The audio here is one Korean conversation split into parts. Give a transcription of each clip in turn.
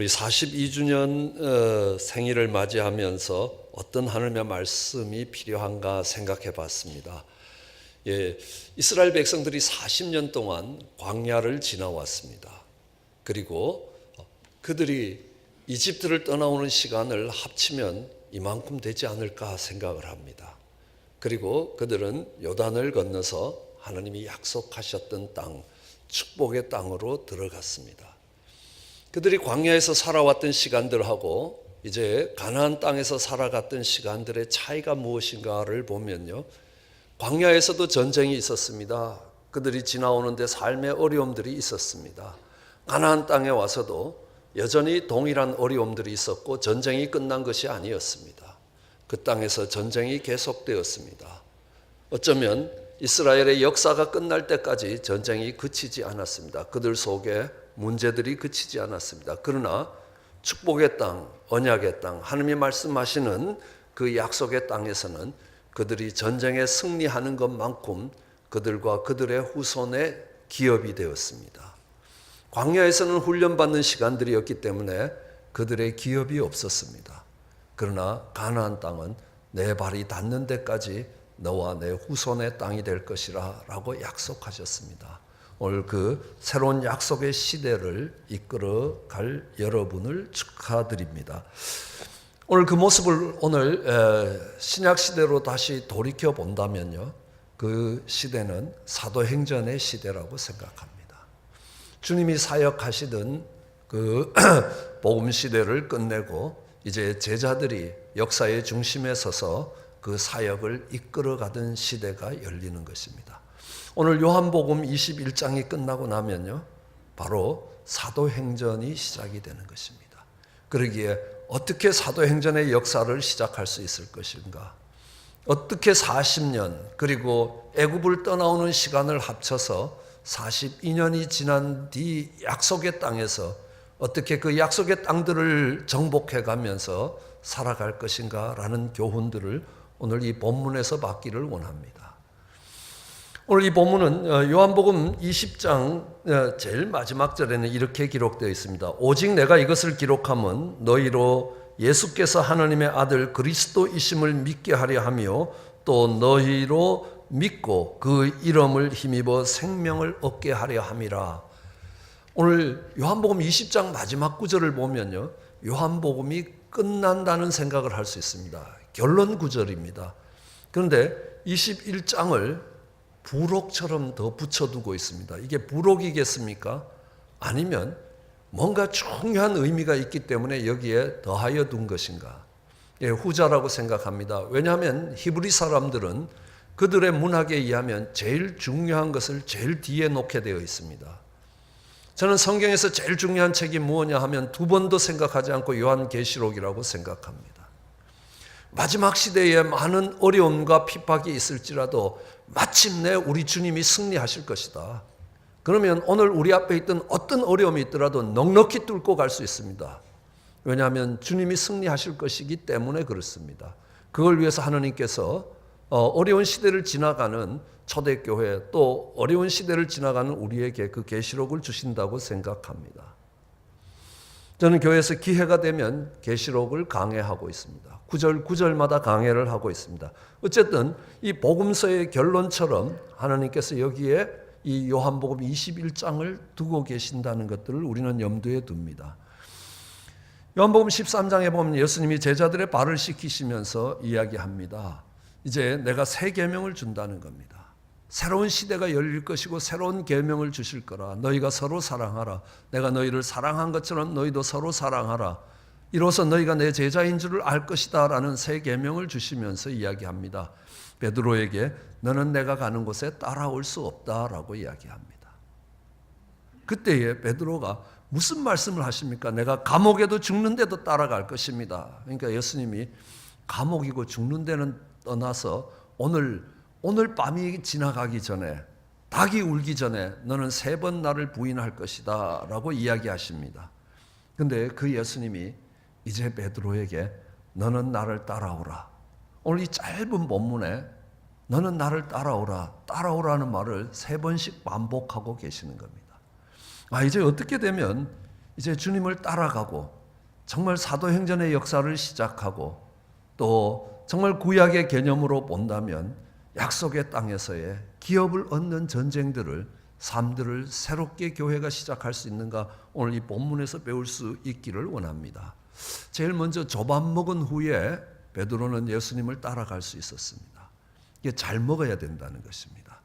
우리 42주년 어, 생일을 맞이하면서 어떤 하나님의 말씀이 필요한가 생각해 봤습니다. 예, 이스라엘 백성들이 40년 동안 광야를 지나왔습니다. 그리고 그들이 이집트를 떠나오는 시간을 합치면 이만큼 되지 않을까 생각을 합니다. 그리고 그들은 요단을 건너서 하나님이 약속하셨던 땅, 축복의 땅으로 들어갔습니다. 그들이 광야에서 살아왔던 시간들하고 이제 가나안 땅에서 살아갔던 시간들의 차이가 무엇인가를 보면요. 광야에서도 전쟁이 있었습니다. 그들이 지나오는데 삶의 어려움들이 있었습니다. 가나안 땅에 와서도 여전히 동일한 어려움들이 있었고 전쟁이 끝난 것이 아니었습니다. 그 땅에서 전쟁이 계속되었습니다. 어쩌면 이스라엘의 역사가 끝날 때까지 전쟁이 그치지 않았습니다. 그들 속에 문제들이 그치지 않았습니다. 그러나 축복의 땅, 언약의 땅, 하나님이 말씀하시는 그 약속의 땅에서는 그들이 전쟁에 승리하는 것만큼 그들과 그들의 후손의 기업이 되었습니다. 광야에서는 훈련받는 시간들이었기 때문에 그들의 기업이 없었습니다. 그러나 가나안 땅은 내 발이 닿는 데까지 너와 내 후손의 땅이 될 것이라 라고 약속하셨습니다. 오늘 그 새로운 약속의 시대를 이끌어 갈 여러분을 축하드립니다. 오늘 그 모습을 오늘 신약 시대로 다시 돌이켜 본다면요. 그 시대는 사도행전의 시대라고 생각합니다. 주님이 사역하시던 그 복음 시대를 끝내고 이제 제자들이 역사의 중심에 서서 그 사역을 이끌어 가던 시대가 열리는 것입니다. 오늘 요한복음 21장이 끝나고 나면요. 바로 사도행전이 시작이 되는 것입니다. 그러기에 어떻게 사도행전의 역사를 시작할 수 있을 것인가? 어떻게 40년 그리고 애굽을 떠나오는 시간을 합쳐서 42년이 지난 뒤 약속의 땅에서 어떻게 그 약속의 땅들을 정복해 가면서 살아갈 것인가라는 교훈들을 오늘 이 본문에서 받기를 원합니다. 오늘 이 본문은 요한복음 20장 제일 마지막 절에는 이렇게 기록되어 있습니다. 오직 내가 이것을 기록함은 너희로 예수께서 하나님의 아들 그리스도이심을 믿게 하려 하며 또 너희로 믿고 그 이름을 힘입어 생명을 얻게 하려 함이라. 오늘 요한복음 20장 마지막 구절을 보면요. 요한복음이 끝난다는 생각을 할 수 있습니다. 결론 구절입니다. 그런데 21장을 부록처럼 더 붙여두고 있습니다. 이게 부록이겠습니까? 아니면 뭔가 중요한 의미가 있기 때문에 여기에 더하여 둔 것인가? 예, 후자라고 생각합니다. 왜냐하면 히브리 사람들은 그들의 문학에 의하면 제일 중요한 것을 제일 뒤에 놓게 되어 있습니다. 저는 성경에서 제일 중요한 책이 무엇냐 하면 두 번도 생각하지 않고 요한계시록이라고 생각합니다. 마지막 시대에 많은 어려움과 핍박이 있을지라도 마침내 우리 주님이 승리하실 것이다. 그러면 오늘 우리 앞에 있던 어떤 어려움이 있더라도 넉넉히 뚫고 갈 수 있습니다. 왜냐하면 주님이 승리하실 것이기 때문에 그렇습니다. 그걸 위해서 하나님께서 어려운 시대를 지나가는 초대교회 또 어려운 시대를 지나가는 우리에게 그 계시록을 주신다고 생각합니다. 저는 교회에서 기회가 되면 계시록을 강해하고 있습니다. 구절 구절마다 강해를 하고 있습니다. 어쨌든 이 복음서의 결론처럼 하나님께서 여기에 이 요한복음 21장을 두고 계신다는 것들을 우리는 염두에 둡니다. 요한복음 13장에 보면 예수님이 제자들의 발을 씻기시면서 이야기합니다. 이제 내가 새 계명을 준다는 겁니다. 새로운 시대가 열릴 것이고 새로운 계명을 주실 거라. 너희가 서로 사랑하라. 내가 너희를 사랑한 것처럼 너희도 서로 사랑하라. 이로써 너희가 내 제자인 줄을 알 것이다라는 새 계명을 주시면서 이야기합니다. 베드로에게 너는 내가 가는 곳에 따라올 수 없다라고 이야기합니다. 그때에 베드로가 무슨 말씀을 하십니까? 내가 감옥에도 죽는데도 따라갈 것입니다. 그러니까 예수님이 감옥이고 죽는 데는 떠나서 오늘 오늘 밤이 지나가기 전에 닭이 울기 전에 너는 세 번 나를 부인할 것이다 라고 이야기하십니다. 근데 그 예수님이 이제 베드로에게 너는 나를 따라오라. 오늘 이 짧은 본문에 너는 나를 따라오라. 따라오라는 말을 세 번씩 반복하고 계시는 겁니다. 아, 이제 어떻게 되면 이제 주님을 따라가고 정말 사도행전의 역사를 시작하고 또 정말 구약의 개념으로 본다면 약속의 땅에서의 기업을 얻는 전쟁들을 삶들을 새롭게 교회가 시작할 수 있는가 오늘 이 본문에서 배울 수 있기를 원합니다. 제일 먼저 조밥 먹은 후에 베드로는 예수님을 따라갈 수 있었습니다. 이게 잘 먹어야 된다는 것입니다.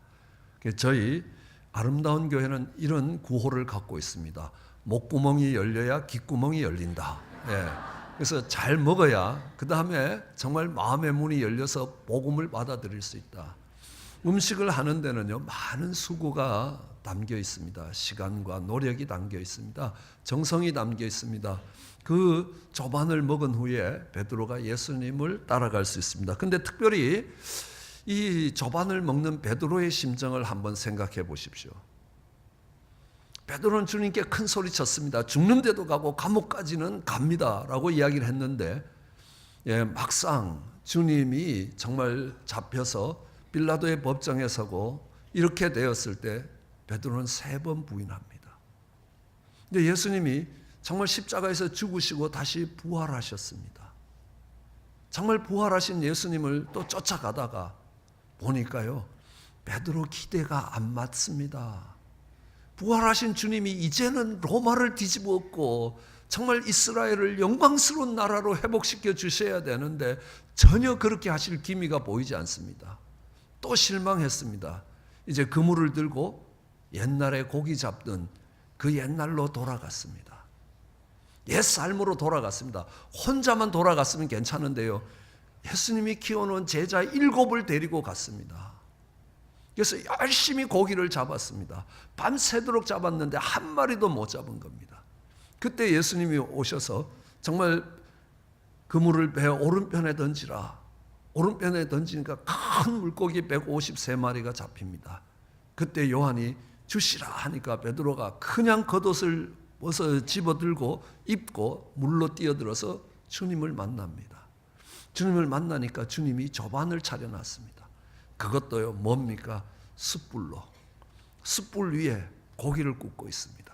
저희 아름다운 교회는 이런 구호를 갖고 있습니다. 목구멍이 열려야 귓구멍이 열린다. 예. 그래서 잘 먹어야 그 다음에 정말 마음의 문이 열려서 복음을 받아들일 수 있다. 음식을 하는 데는요 많은 수고가 담겨 있습니다. 시간과 노력이 담겨 있습니다. 정성이 담겨 있습니다. 그 조반을 먹은 후에 베드로가 예수님을 따라갈 수 있습니다. 근데 특별히 이 조반을 먹는 베드로의 심정을 한번 생각해 보십시오. 베드로는 주님께 큰 소리 쳤습니다. 죽는데도 가고 감옥까지는 갑니다라고 이야기를 했는데 예, 막상 주님이 정말 잡혀서 빌라도의 법정에 서고 이렇게 되었을 때 베드로는 세 번 부인합니다. 근데 예수님이 정말 십자가에서 죽으시고 다시 부활하셨습니다. 정말 부활하신 예수님을 또 쫓아가다가 보니까요. 베드로 기대가 안 맞습니다. 부활하신 주님이 이제는 로마를 뒤집었고 정말 이스라엘을 영광스러운 나라로 회복시켜 주셔야 되는데 전혀 그렇게 하실 기미가 보이지 않습니다. 또 실망했습니다. 이제 그물을 들고 옛날에 고기 잡던 그 옛날로 돌아갔습니다. 옛 삶으로 돌아갔습니다. 혼자만 돌아갔으면 괜찮은데요. 예수님이 키워놓은 제자 일곱을 데리고 갔습니다. 그래서 열심히 고기를 잡았습니다. 밤새도록 잡았는데 한 마리도 못 잡은 겁니다. 그때 예수님이 오셔서 정말 그물을 배 오른편에 던지라. 오른편에 던지니까 큰 물고기 153마리가 잡힙니다. 그때 요한이 주시라 하니까 베드로가 그냥 겉옷을 벗어 집어들고 입고 물로 뛰어들어서 주님을 만납니다. 주님을 만나니까 주님이 조반을 차려놨습니다. 그것도요 뭡니까? 숯불로 숯불 위에 고기를 굽고 있습니다.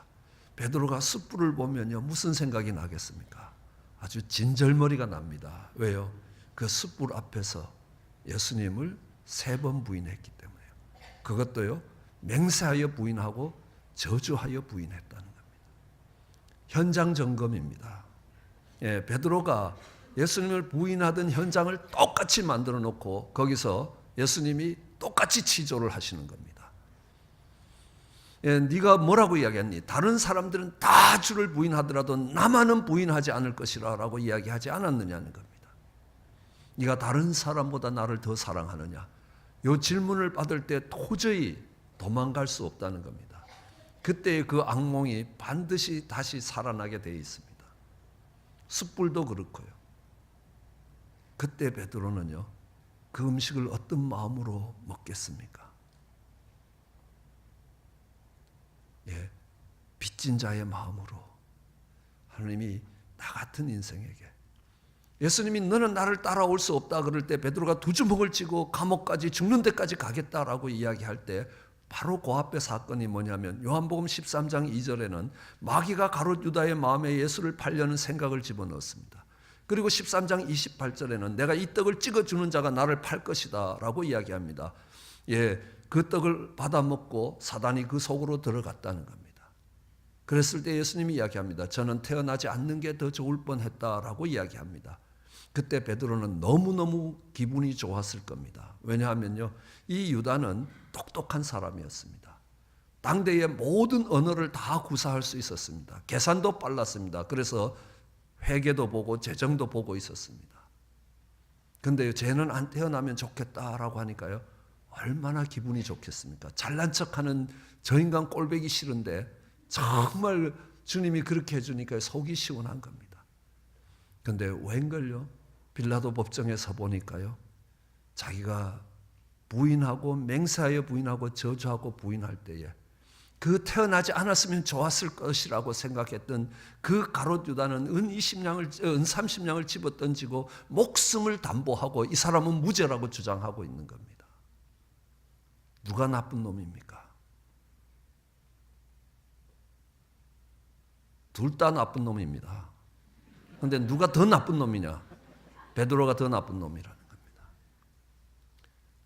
베드로가 숯불을 보면요 무슨 생각이 나겠습니까? 아주 진절머리가 납니다. 왜요? 그 숯불 앞에서 예수님을 세 번 부인했기 때문에요. 그것도요 맹세하여 부인하고 저주하여 부인했다는 겁니다. 현장 점검입니다. 예, 베드로가 예수님을 부인하던 현장을 똑같이 만들어 놓고 거기서 예수님이 똑같이 치조를 하시는 겁니다. 예, 네가 뭐라고 이야기했니? 다른 사람들은 다 주를 부인하더라도 나만은 부인하지 않을 것이라라고 이야기하지 않았느냐는 겁니다. 네가 다른 사람보다 나를 더 사랑하느냐? 요 질문을 받을 때 도저히 도망갈 수 없다는 겁니다. 그때 그 악몽이 반드시 다시 살아나게 되어 있습니다. 숯불도 그렇고요. 그때 베드로는요. 그 음식을 어떤 마음으로 먹겠습니까? 예. 빚진 자의 마음으로 하나님이 나 같은 인생에게 예수님이 너는 나를 따라올 수 없다 그럴 때 베드로가 두 주먹을 쥐고 감옥까지 죽는 데까지 가겠다라고 이야기할 때 바로 그 앞에 사건이 뭐냐면 요한복음 13장 2절에는 마귀가 가롯 유다의 마음에 예수를 팔려는 생각을 집어넣었습니다. 그리고 13장 28절에는 내가 이 떡을 찍어 주는 자가 나를 팔 것이다라고 이야기합니다. 예, 그 떡을 받아 먹고 사단이 그 속으로 들어갔다는 겁니다. 그랬을 때 예수님이 이야기합니다. 저는 태어나지 않는 게 더 좋을 뻔했다라고 이야기합니다. 그때 베드로는 너무너무 기분이 좋았을 겁니다. 왜냐하면요. 이 유다는 똑똑한 사람이었습니다. 당대의 모든 언어를 다 구사할 수 있었습니다. 계산도 빨랐습니다. 그래서 회계도 보고 재정도 보고 있었습니다. 근데 쟤는 안 태어나면 좋겠다라고 하니까요. 얼마나 기분이 좋겠습니까? 잘난 척하는 저 인간 꼴배기 싫은데 정말 주님이 그렇게 해주니까 속이 시원한 겁니다. 근데 웬걸요? 빌라도 법정에서 보니까요. 자기가 부인하고 맹세하여 부인하고 저주하고 부인할 때에 그 태어나지 않았으면 좋았을 것이라고 생각했던 그 가롯 유다는 은 20냥을 은 30냥을 집어 던지고 목숨을 담보하고 이 사람은 무죄라고 주장하고 있는 겁니다. 누가 나쁜 놈입니까? 둘 다 나쁜 놈입니다. 근데 누가 더 나쁜 놈이냐? 베드로가 더 나쁜 겁니다.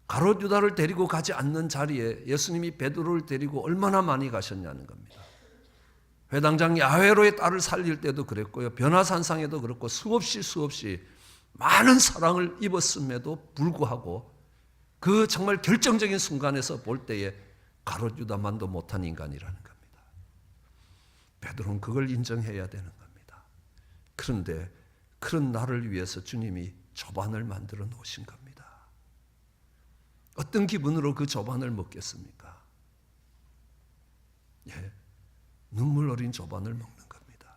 가롯 유다를 데리고 가지 않는 자리에 예수님이 베드로를 데리고 얼마나 많이 가셨냐는 겁니다. 회당장 야회로의 딸을 살릴 때도 그랬고요. 변화산상에도 그렇고 수없이 수없이 많은 사랑을 입었음에도 불구하고 그 정말 결정적인 순간에서 볼 때에 가롯 유다만도 못한 인간이라는 겁니다. 베드로는 그걸 인정해야 되는 겁니다. 그런데 그런 나를 위해서 주님이 조반을 만들어 놓으신 겁니다. 어떤 기분으로 그 조반을 먹겠습니까? 예. 눈물 어린 조반을 먹는 겁니다.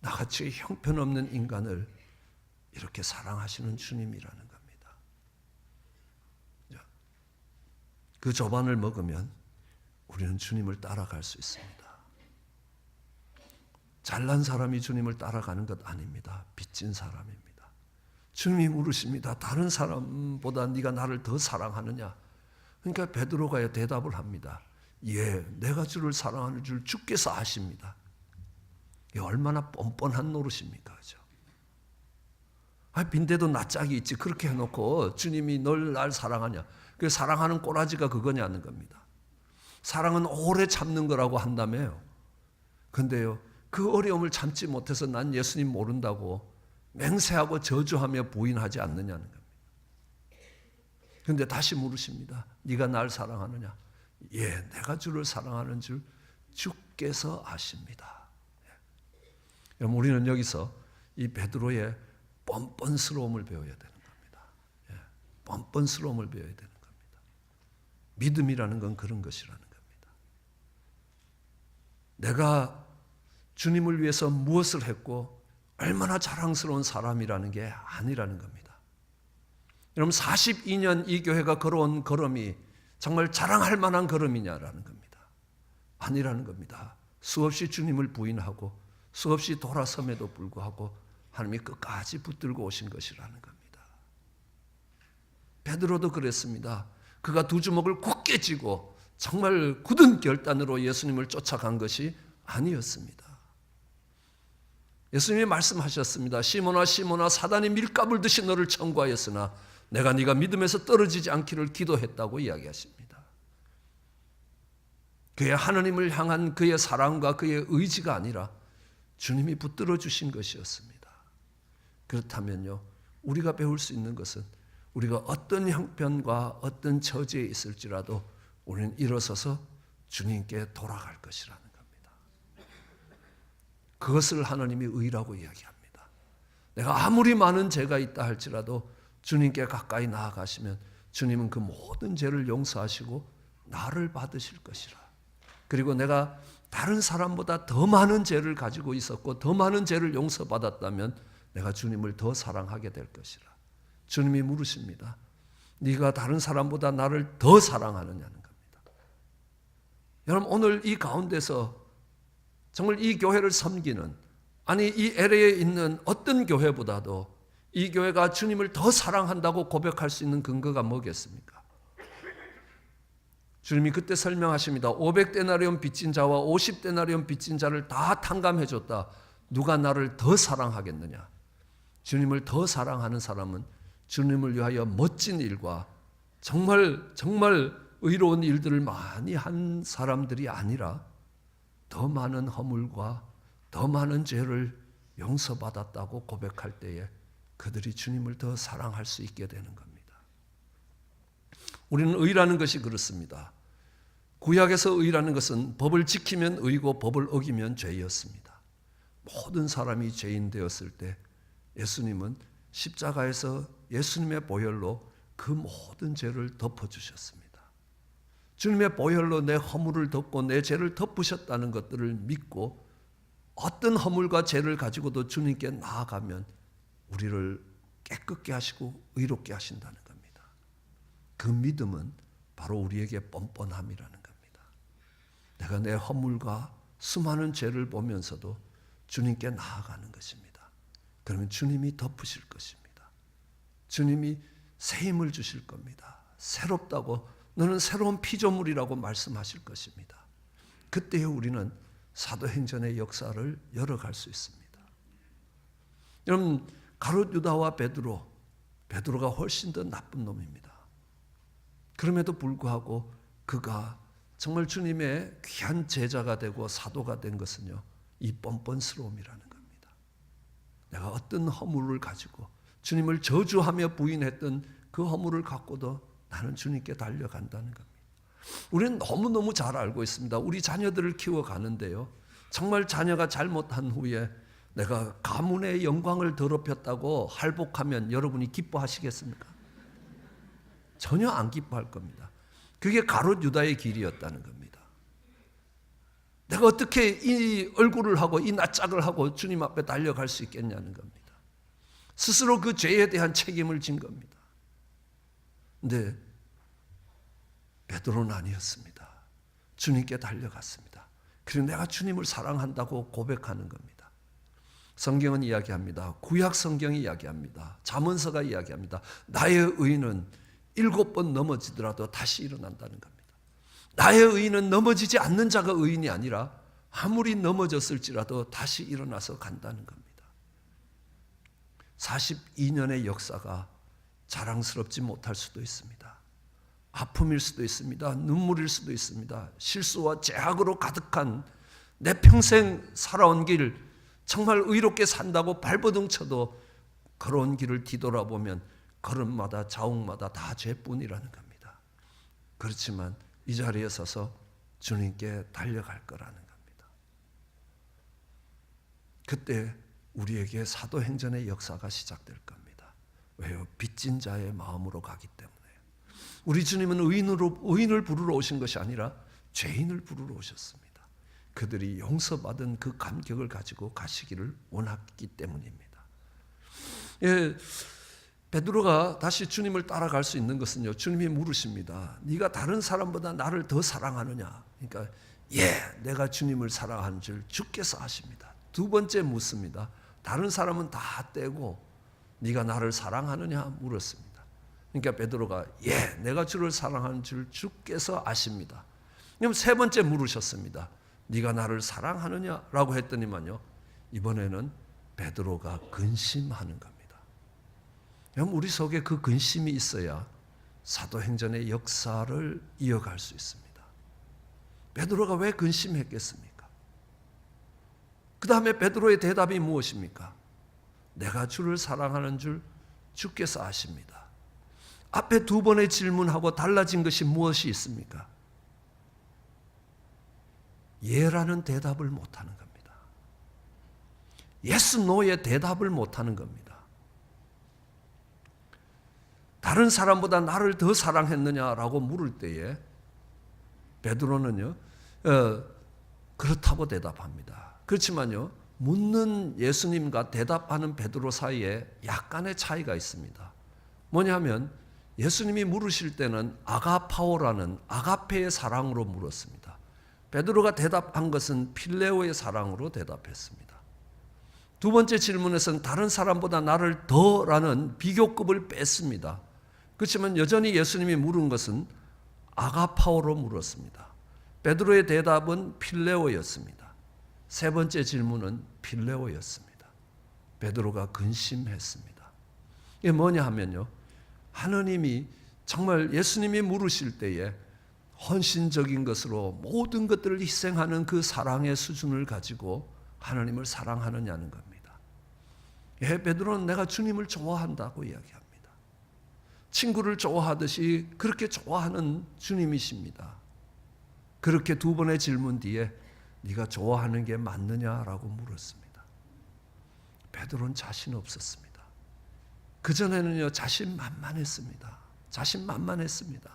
나같이 형편없는 인간을 이렇게 사랑하시는 주님이라는 겁니다. 자, 그 조반을 먹으면 우리는 주님을 따라갈 수 있습니다. 잘난 사람이 주님을 따라가는 것 아닙니다. 빚진 사람입니다. 주님이 물으십니다. 다른 사람보다 네가 나를 더 사랑하느냐? 그러니까 베드로가 대답을 합니다. 예, 내가 주를 사랑하는 줄 주께서 아십니다. 이 얼마나 뻔뻔한 노릇입니까, 그죠? 아, 빈대도 낯짝이 있지. 그렇게 해놓고 주님이 널 날 사랑하냐? 그 사랑하는 꼬라지가 그거냐는 겁니다. 사랑은 오래 참는 거라고 한다며요. 근데요, 그 어려움을 참지 못해서 난 예수님 모른다고 맹세하고 저주하며 부인하지 않느냐는 겁니다. 근데 다시 물으십니다. 네가 날 사랑하느냐? 예, 내가 주를 사랑하는 줄 주께서 아십니다. 예. 여러분 우리는 여기서 이 베드로의 뻔뻔스러움을 배워야 되는 겁니다. 예, 뻔뻔스러움을 배워야 되는 겁니다. 믿음이라는 건 그런 것이라는 겁니다. 내가 주님을 위해서 무엇을 했고 얼마나 자랑스러운 사람이라는 게 아니라는 겁니다. 여러분 42년 이 교회가 걸어온 걸음이 정말 자랑할 만한 걸음이냐라는 겁니다. 아니라는 겁니다. 수없이 주님을 부인하고 수없이 돌아섬에도 불구하고 하나님이 끝까지 붙들고 오신 것이라는 겁니다. 베드로도 그랬습니다. 그가 두 주먹을 굳게 쥐고 정말 굳은 결단으로 예수님을 쫓아간 것이 아니었습니다. 예수님이 말씀하셨습니다. 시몬아 시몬아 사단이 밀가불 듯이 너를 청구하였으나 내가 네가 믿음에서 떨어지지 않기를 기도했다고 이야기하십니다. 그의 하나님을 향한 그의 사랑과 그의 의지가 아니라 주님이 붙들어 주신 것이었습니다. 그렇다면요. 우리가 배울 수 있는 것은 우리가 어떤 형편과 어떤 처지에 있을지라도 우리는 일어서서 주님께 돌아갈 것이라는. 그것을 하나님이 의라고 이야기합니다. 내가 아무리 많은 죄가 있다 할지라도 주님께 가까이 나아가시면 주님은 그 모든 죄를 용서하시고 나를 받으실 것이라. 그리고 내가 다른 사람보다 더 많은 죄를 가지고 있었고 더 많은 죄를 용서받았다면 내가 주님을 더 사랑하게 될 것이라. 주님이 물으십니다. 네가 다른 사람보다 나를 더 사랑하느냐는 겁니다. 여러분 오늘 이 가운데서 정말 이 교회를 섬기는 아니 이 LA에 있는 어떤 교회보다도 이 교회가 주님을 더 사랑한다고 고백할 수 있는 근거가 뭐겠습니까? 주님이 그때 설명하십니다. 500데나리온 빚진 자와 50데나리온 빚진 자를 다 탕감해 줬다. 누가 나를 더 사랑하겠느냐? 주님을 더 사랑하는 사람은 주님을 위하여 멋진 일과 정말 정말 의로운 일들을 많이 한 사람들이 아니라 더 많은 허물과 더 많은 죄를 용서받았다고 고백할 때에 그들이 주님을 더 사랑할 수 있게 되는 겁니다. 우리는 의라는 것이 그렇습니다. 구약에서 의라는 것은 법을 지키면 의고 법을 어기면 죄였습니다. 모든 사람이 죄인 되었을 때 예수님은 십자가에서 예수님의 보혈로 그 모든 죄를 덮어주셨습니다. 주님의 보혈로 내 허물을 덮고 내 죄를 덮으셨다는 것들을 믿고 어떤 허물과 죄를 가지고도 주님께 나아가면 우리를 깨끗게 하시고 의롭게 하신다는 겁니다. 그 믿음은 바로 우리에게 뻔뻔함이라는 겁니다. 내가 내 허물과 수많은 죄를 보면서도 주님께 나아가는 것입니다. 그러면 주님이 덮으실 것입니다. 주님이 새 힘을 주실 겁니다. 새롭다고 너는 새로운 피조물이라고 말씀하실 것입니다. 그때 우리는 사도행전의 역사를 열어갈 수 있습니다. 여러분 가롯 유다와 베드로, 베드로가 훨씬 더 나쁜 놈입니다. 그럼에도 불구하고 그가 정말 주님의 귀한 제자가 되고 사도가 된 것은요 이 뻔뻔스러움이라는 겁니다. 내가 어떤 허물을 가지고 주님을 저주하며 부인했던 그 허물을 갖고도 나는 주님께 달려간다는 겁니다. 우리는 너무너무 잘 알고 있습니다. 우리 자녀들을 키워가는데요. 정말 자녀가 잘못한 후에 내가 가문의 영광을 더럽혔다고 할복하면 여러분이 기뻐하시겠습니까? 전혀 안 기뻐할 겁니다. 그게 가롯 유다의 길이었다는 겁니다. 내가 어떻게 이 얼굴을 하고 이 낯짝을 하고 주님 앞에 달려갈 수 있겠냐는 겁니다. 스스로 그 죄에 대한 책임을 진 겁니다. 근데 베드로는 아니었습니다. 주님께 달려갔습니다. 그리고 내가 주님을 사랑한다고 고백하는 겁니다. 성경은 이야기합니다. 구약 성경이 이야기합니다. 잠언서가 이야기합니다. 나의 의는 일곱 번 넘어지더라도 다시 일어난다는 겁니다. 나의 의는 넘어지지 않는 자가 의인이 아니라 아무리 넘어졌을지라도 다시 일어나서 간다는 겁니다. 42년의 역사가 자랑스럽지 못할 수도 있습니다. 아픔일 수도 있습니다. 눈물일 수도 있습니다. 실수와 죄악으로 가득한 내 평생 살아온 길 정말 의롭게 산다고 발버둥 쳐도 걸어온 길을 뒤돌아보면 걸음마다 자욱마다 다 죄뿐이라는 겁니다. 그렇지만 이 자리에 서서 주님께 달려갈 거라는 겁니다. 그때 우리에게 사도행전의 역사가 시작될 겁니다. 왜요? 빚진 자의 마음으로 가기 때문에. 우리 주님은 의인으로, 의인을 부르러 오신 것이 아니라 죄인을 부르러 오셨습니다. 그들이 용서받은 그 감격을 가지고 가시기를 원했기 때문입니다. 예, 베드로가 다시 주님을 따라갈 수 있는 것은요. 주님이 물으십니다. 네가 다른 사람보다 나를 더 사랑하느냐? 그러니까 예, 내가 주님을 사랑하는 줄 주께서 아십니다. 두 번째 묻습니다. 다른 사람은 다 떼고 네가 나를 사랑하느냐 물었습니다. 그러니까 베드로가 예, 내가 주를 사랑하는 줄 주께서 아십니다. 그럼 세 번째 물으셨습니다. 네가 나를 사랑하느냐라고 했더니만요. 이번에는 베드로가 근심하는 겁니다. 그럼 우리 속에 그 근심이 있어야 사도행전의 역사를 이어갈 수 있습니다. 베드로가 왜 근심했겠습니까? 그 다음에 베드로의 대답이 무엇입니까? 내가 주를 사랑하는 줄 주께서 아십니다. 앞에 두 번의 질문하고 달라진 것이 무엇이 있습니까? 예라는 대답을 못 하는 겁니다. 예스 노의 대답을 못 하는 겁니다. 다른 사람보다 나를 더 사랑했느냐라고 물을 때에 베드로는요 어, 그렇다고 대답합니다. 그렇지만요 묻는 예수님과 대답하는 베드로 사이에 약간의 차이가 있습니다. 뭐냐면 예수님이 물으실 때는 아가파오라는 아가페의 사랑으로 물었습니다. 베드로가 대답한 것은 필레오의 사랑으로 대답했습니다. 두 번째 질문에서는 다른 사람보다 나를 더라는 비교급을 뺐습니다. 그렇지만 여전히 예수님이 물은 것은 아가파오로 물었습니다. 베드로의 대답은 필레오였습니다. 세 번째 질문은 필레오였습니다. 베드로가 근심했습니다. 이게 뭐냐 하면요. 하느님이 정말 예수님이 물으실 때에 헌신적인 것으로 모든 것들을 희생하는 그 사랑의 수준을 가지고 하나님을 사랑하느냐는 겁니다. 예, 베드로는 내가 주님을 좋아한다고 이야기합니다. 친구를 좋아하듯이 그렇게 좋아하는 주님이십니다. 그렇게 두 번의 질문 뒤에 네가 좋아하는 게 맞느냐라고 물었습니다. 베드로는 자신 없었습니다. 그 전에는요 자신 만만했습니다. 자신 만만했습니다.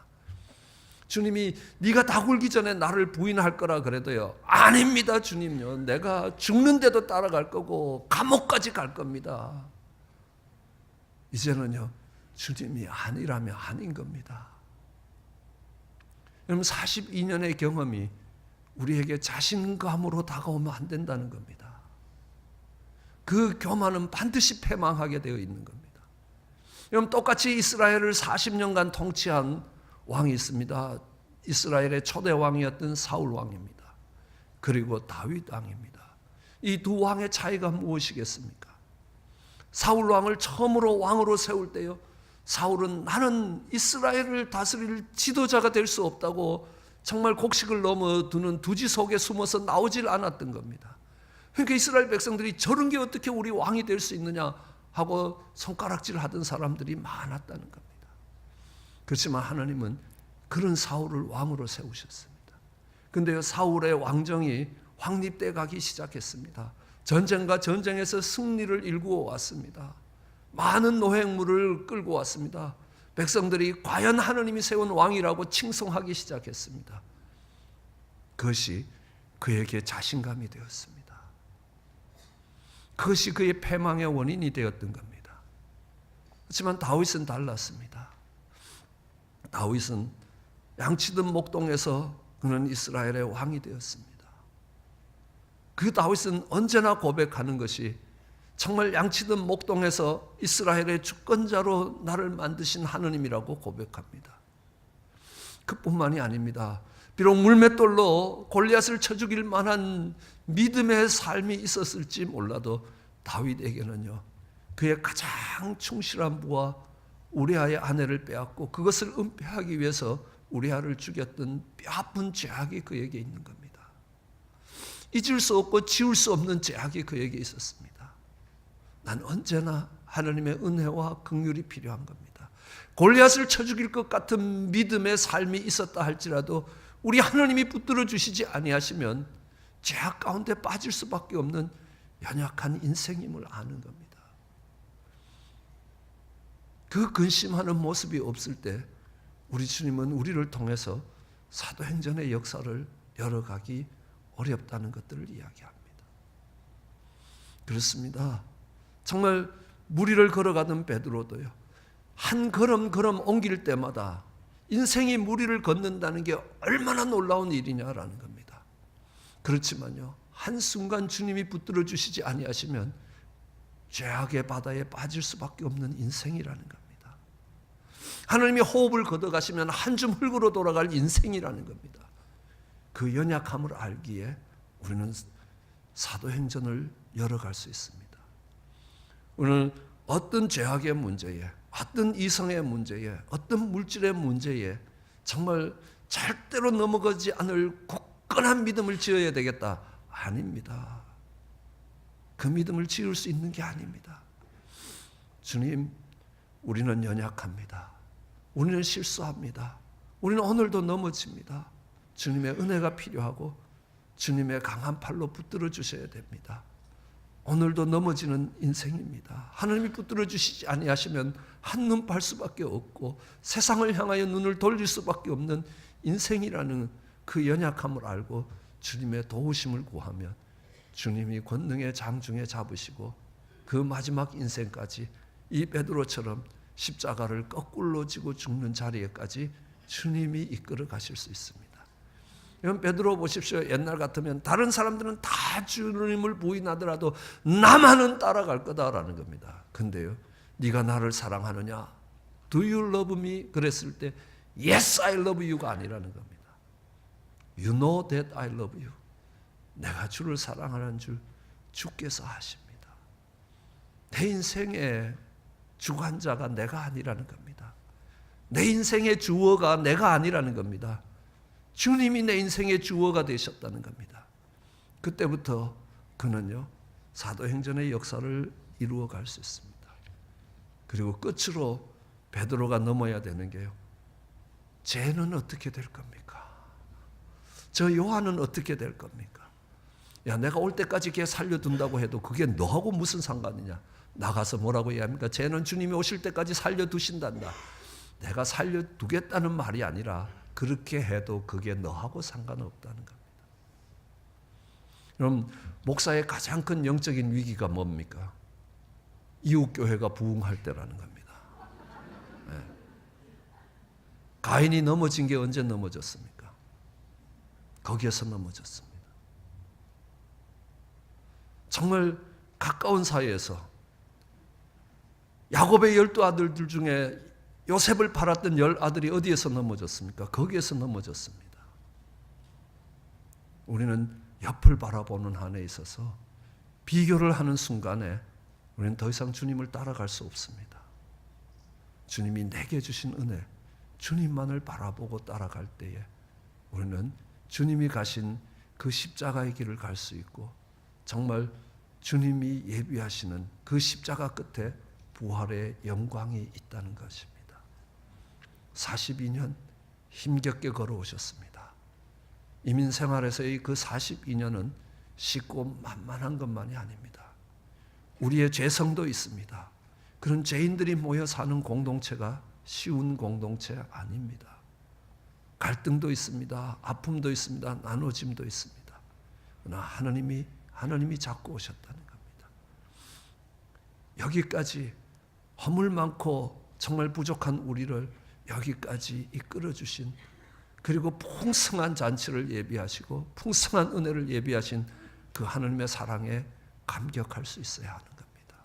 주님이 네가 다 굴기 전에 나를 부인할 거라 그래도요 아닙니다 주님요 내가 죽는데도 따라갈 거고 감옥까지 갈 겁니다. 이제는요 주님이 아니라면 아닌 겁니다. 여러분 42년의 경험이 우리에게 자신감으로 다가오면 안 된다는 겁니다. 그 교만은 반드시 패망하게 되어 있는 겁니다. 여러분 똑같이 이스라엘을 40년간 통치한 왕이 있습니다. 이스라엘의 초대 왕이었던 사울 왕입니다. 그리고 다윗 왕입니다. 이 두 왕의 차이가 무엇이겠습니까? 사울 왕을 처음으로 왕으로 세울 때요. 사울은 나는 이스라엘을 다스릴 지도자가 될 수 없다고 정말 곡식을 넘어 두는 두지 속에 숨어서 나오질 않았던 겁니다. 그러니까 이스라엘 백성들이 저런 게 어떻게 우리 왕이 될 수 있느냐 하고 손가락질 하던 사람들이 많았다는 겁니다. 그렇지만 하나님은 그런 사울을 왕으로 세우셨습니다. 근데요, 사울의 왕정이 확립돼 가기 시작했습니다. 전쟁과 전쟁에서 승리를 일구어 왔습니다. 많은 노획물을 끌고 왔습니다. 백성들이 과연 하나님이 세운 왕이라고 칭송하기 시작했습니다. 그것이 그에게 자신감이 되었습니다. 그것이 그의 패망의 원인이 되었던 겁니다. 하지만 다윗은 달랐습니다. 다윗은 양치던 목동에서 그는 이스라엘의 왕이 되었습니다. 그 다윗은 언제나 고백하는 것이 정말 양치던 목동에서 이스라엘의 주권자로 나를 만드신 하느님이라고 고백합니다. 그뿐만이 아닙니다. 비록 물맷돌로 골리앗을 쳐 죽일 만한 믿음의 삶이 있었을지 몰라도 다윗에게는요. 그의 가장 충실한 부하 우리아의 아내를 빼앗고 그것을 은폐하기 위해서 우리아를 죽였던 뼈아픈 죄악이 그에게 있는 겁니다. 잊을 수 없고 지울 수 없는 죄악이 그에게 있었습니다. 난 언제나 하나님의 은혜와 긍휼이 필요한 겁니다. 골리앗을 쳐 죽일 것 같은 믿음의 삶이 있었다 할지라도 우리 하나님이 붙들어 주시지 아니하시면 죄악 가운데 빠질 수밖에 없는 연약한 인생임을 아는 겁니다. 그 근심하는 모습이 없을 때 우리 주님은 우리를 통해서 사도행전의 역사를 열어가기 어렵다는 것들을 이야기합니다. 그렇습니다. 정말 무리를 걸어가던 베드로도요. 한 걸음 걸음 옮길 때마다 인생이 무리를 걷는다는 게 얼마나 놀라운 일이냐라는 겁니다. 그렇지만요. 한순간 주님이 붙들어 주시지 아니하시면 죄악의 바다에 빠질 수밖에 없는 인생이라는 겁니다. 하나님이 호흡을 걷어 가시면 한 줌 흙으로 돌아갈 인생이라는 겁니다. 그 연약함을 알기에 우리는 사도행전을 열어갈 수 있습니다. 우리는 어떤 죄악의 문제에, 어떤 이성의 문제에, 어떤 물질의 문제에 정말 절대로 넘어가지 않을 굳건한 믿음을 지어야 되겠다. 아닙니다. 그 믿음을 지을 수 있는 게 아닙니다. 주님, 우리는 연약합니다. 우리는 실수합니다. 우리는 오늘도 넘어집니다. 주님의 은혜가 필요하고 주님의 강한 팔로 붙들어 주셔야 됩니다. 오늘도 넘어지는 인생입니다. 하나님이 붙들어 주시지 아니하시면 한눈 팔 수밖에 없고 세상을 향하여 눈을 돌릴 수밖에 없는 인생이라는 그 연약함을 알고 주님의 도우심을 구하면 주님이 권능의 장중에 잡으시고 그 마지막 인생까지 이 베드로처럼 십자가를 거꾸로 지고 죽는 자리에까지 주님이 이끌어 가실 수 있습니다. 여러분 베드로 보십시오. 옛날 같으면 다른 사람들은 다 주님을 부인하더라도 나만은 따라갈 거다라는 겁니다. 근데요. 네가 나를 사랑하느냐? Do you love me? 그랬을 때 Yes, I love you가 아니라는 겁니다. You know that I love you. 내가 주를 사랑하는 줄 주께서 아십니다. 내 인생의 주관자가 내가 아니라는 겁니다. 내 인생의 주어가 내가 아니라는 겁니다. 주님이 내 인생의 주어가 되셨다는 겁니다. 그때부터 그는요, 사도행전의 역사를 이루어 갈 수 있습니다. 그리고 끝으로 베드로가 넘어야 되는 게요. 쟤는 어떻게 될 겁니까? 저 요한은 어떻게 될 겁니까? 야, 내가 올 때까지 걔 살려둔다고 해도 그게 너하고 무슨 상관이냐? 나가서 뭐라고 얘기합니까? 쟤는 주님이 오실 때까지 살려두신단다. 내가 살려두겠다는 말이 아니라 그렇게 해도 그게 너하고 상관없다는 겁니다. 그럼 목사의 가장 큰 영적인 위기가 뭡니까? 이웃 교회가 부흥할 때라는 겁니다. 네. 가인이 넘어진 게 언제 넘어졌습니까? 거기에서 넘어졌습니다. 정말 가까운 사이에서 야곱의 열두 아들들 중에 요셉을 팔았던 열 아들이 어디에서 넘어졌습니까? 거기에서 넘어졌습니다. 우리는 옆을 바라보는 한에 있어서 비교를 하는 순간에 우리는 더 이상 주님을 따라갈 수 없습니다. 주님이 내게 주신 은혜, 주님만을 바라보고 따라갈 때에 우리는 주님이 가신 그 십자가의 길을 갈 수 있고 정말 주님이 예비하시는 그 십자가 끝에 부활의 영광이 있다는 것입니다. 42년 힘겹게 걸어오셨습니다. 이민 생활에서의 그 42년은 쉽고 만만한 것만이 아닙니다. 우리의 죄성도 있습니다. 그런 죄인들이 모여 사는 공동체가 쉬운 공동체 아닙니다. 갈등도 있습니다. 아픔도 있습니다. 나눠짐도 있습니다. 그러나 하나님이 하나님이 잡고 오셨다는 겁니다. 여기까지 허물 많고 정말 부족한 우리를 여기까지 이끌어 주신 그리고 풍성한 잔치를 예비하시고 풍성한 은혜를 예비하신 그 하나님의 사랑에 감격할 수 있어야 하는 겁니다.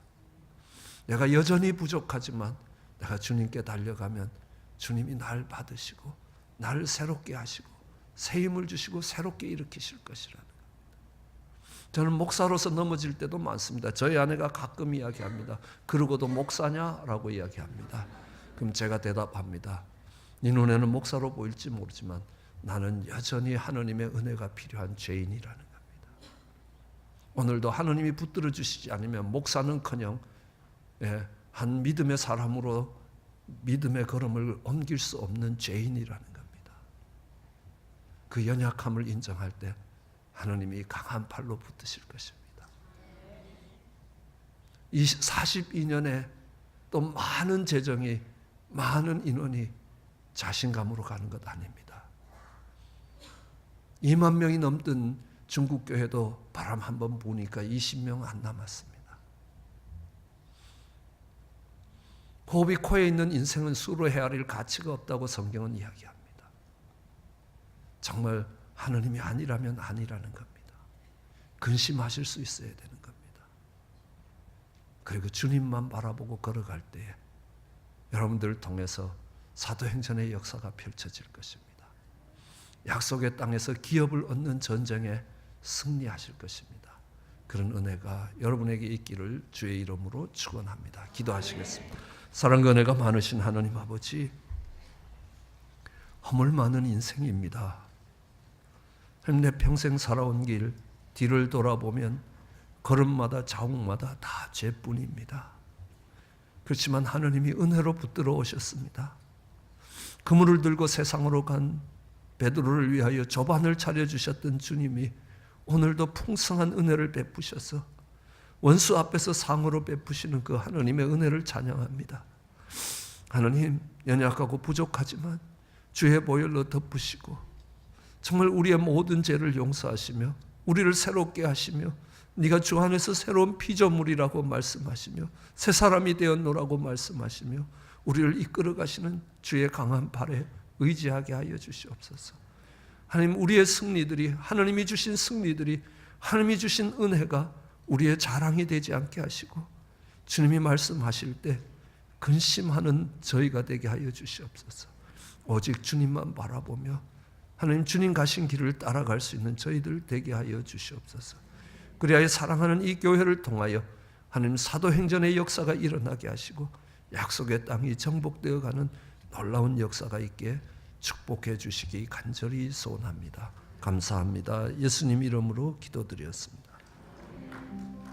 내가 여전히 부족하지만 내가 주님께 달려가면 주님이 날 받으시고 나를 새롭게 하시고 새 힘을 주시고 새롭게 일으키실 것이라는 겁니다. 저는 목사로서 넘어질 때도 많습니다. 저희 아내가 가끔 이야기합니다. 그러고도 목사냐라고 이야기합니다. 그럼 제가 대답합니다. 네 눈에는 목사로 보일지 모르지만 나는 여전히 하나님의 은혜가 필요한 죄인이라는 겁니다. 오늘도 하나님이 붙들어 주시지 않으면 목사는커녕 예, 한 믿음의 사람으로 믿음의 걸음을 옮길 수 없는 죄인이라는 겁니다. 그 연약함을 인정할 때 하나님이 강한 팔로 붙으실 것입니다. 이 42년에 또 많은 재정이 많은 인원이 자신감으로 가는 것 아닙니다. 2만 명이 넘던 중국 교회도 바람 한번 부니까 20명 안 남았습니다. 호흡이 코에 있는 인생은 수로 헤아릴 가치가 없다고 성경은 이야기합니다. 정말 하느님이 아니라면 아니라는 겁니다. 근심하실 수 있어야 되는 겁니다. 그리고 주님만 바라보고 걸어갈 때에 여러분들을 통해서 사도행전의 역사가 펼쳐질 것입니다. 약속의 땅에서 기업을 얻는 전쟁에 승리하실 것입니다. 그런 은혜가 여러분에게 있기를 주의 이름으로 축원합니다. 기도하시겠습니다. 사랑과 은혜가 많으신 하나님 아버지 허물 많은 인생입니다. 내 평생 살아온 길 뒤를 돌아보면 걸음마다 자욱마다 다 죄뿐입니다. 그렇지만 하나님이 은혜로 붙들어 오셨습니다. 그물을 들고 세상으로 간 베드로를 위하여 조반을 차려 주셨던 주님이 오늘도 풍성한 은혜를 베푸셔서 원수 앞에서 상으로 베푸시는 그 하나님의 은혜를 찬양합니다. 하나님 연약하고 부족하지만 주의 보혈로 덮으시고 정말 우리의 모든 죄를 용서하시며 우리를 새롭게 하시며 네가 주 안에서 새로운 피조물이라고 말씀하시며 새 사람이 되었노라고 말씀하시며 우리를 이끌어 가시는 주의 강한 발에 의지하게 하여 주시옵소서. 하나님 우리의 승리들이 하나님이 주신 승리들이 하나님이 주신 은혜가 우리의 자랑이 되지 않게 하시고 주님이 말씀하실 때 근심하는 저희가 되게 하여 주시옵소서. 오직 주님만 바라보며 하나님 주님 가신 길을 따라갈 수 있는 저희들 되게 하여 주시옵소서. 그리하여 사랑하는 이 교회를 통하여 하나님 사도행전의 역사가 일어나게 하시고 약속의 땅이 정복되어 가는 놀라운 역사가 있게 축복해 주시기 간절히 소원합니다. 감사합니다. 예수님 이름으로 기도드렸습니다.